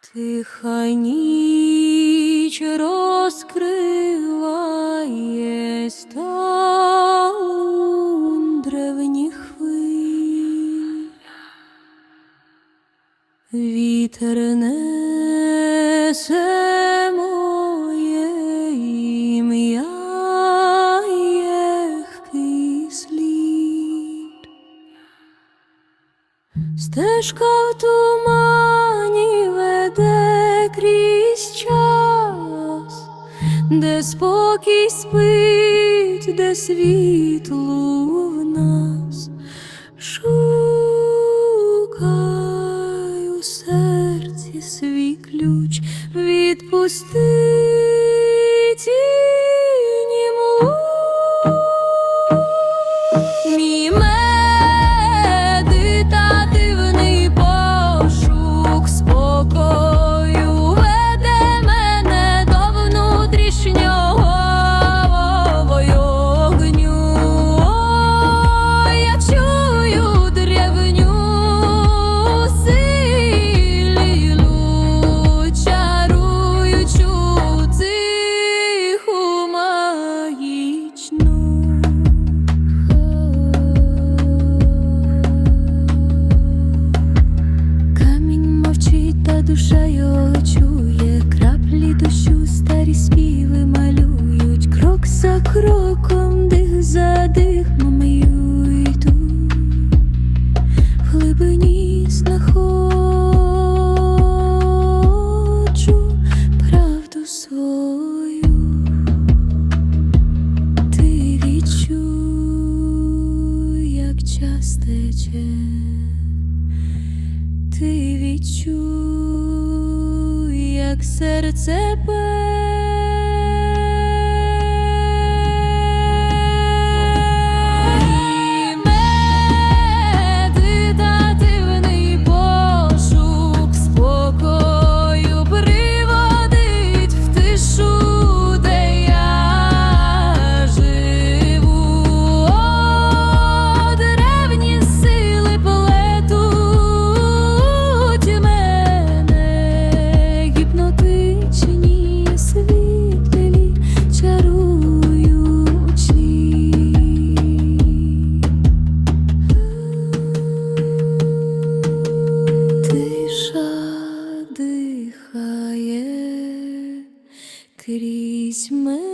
Тиха ніч розкриває стаун древніх. Вітер несе моє ім'я, єхкий слід. Стежка в тумані де спокій спить, де світло в нас. Шукай у серці свій ключ, відпусти та душа його чує, краплі дощу старі співи малюють, крок за кроком, дих за дихом йду, в глибині знаходжу правду свою. Ти відчуй, як час тече, ти відчуй, як серце пе. крізь ми.